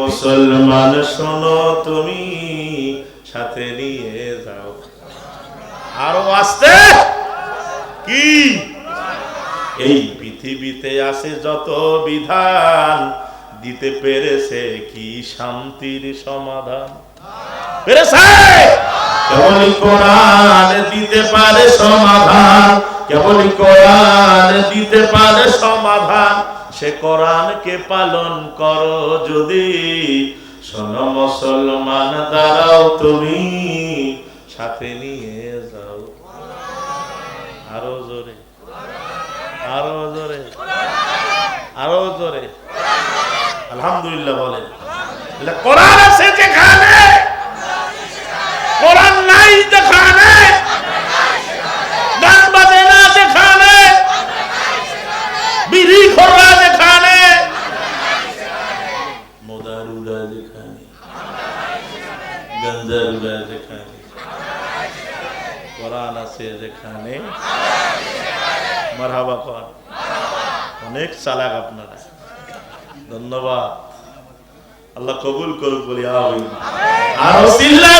মুসলমান, শোনো তুমি সাথে নিয়ে যাও। আরও আসতে? কি? এই পৃথিবীতে আসে যত বিধান, দিতে পেরেছে কি শান্তির সমাধান? পেরেছে? কোরআন দিতে পারে সমাধান কেবলই কোরআন দিতে পারে সমাধান। সে কোরআনকে পালন করো যদি। শোনো মুসলমান, দাঁড়াও তুমি, সাথে নিয়ে যাও। আরও জোরে আরও জোরে আরও জোরে। আলহামদুলিল্লাহ বলেন। কোরআন আছে যেখানে, কোরআন নাই যেখানে, গান বাজে যেখানে মোদারুরা যেখানে গঞ্জারুরা যেখানে কোরআন মারহাবা কর। অনেক চালাক আপনারা। ধন্যবাদ। আল্লাহ কবুল করুক বলি। আরও চিল্লা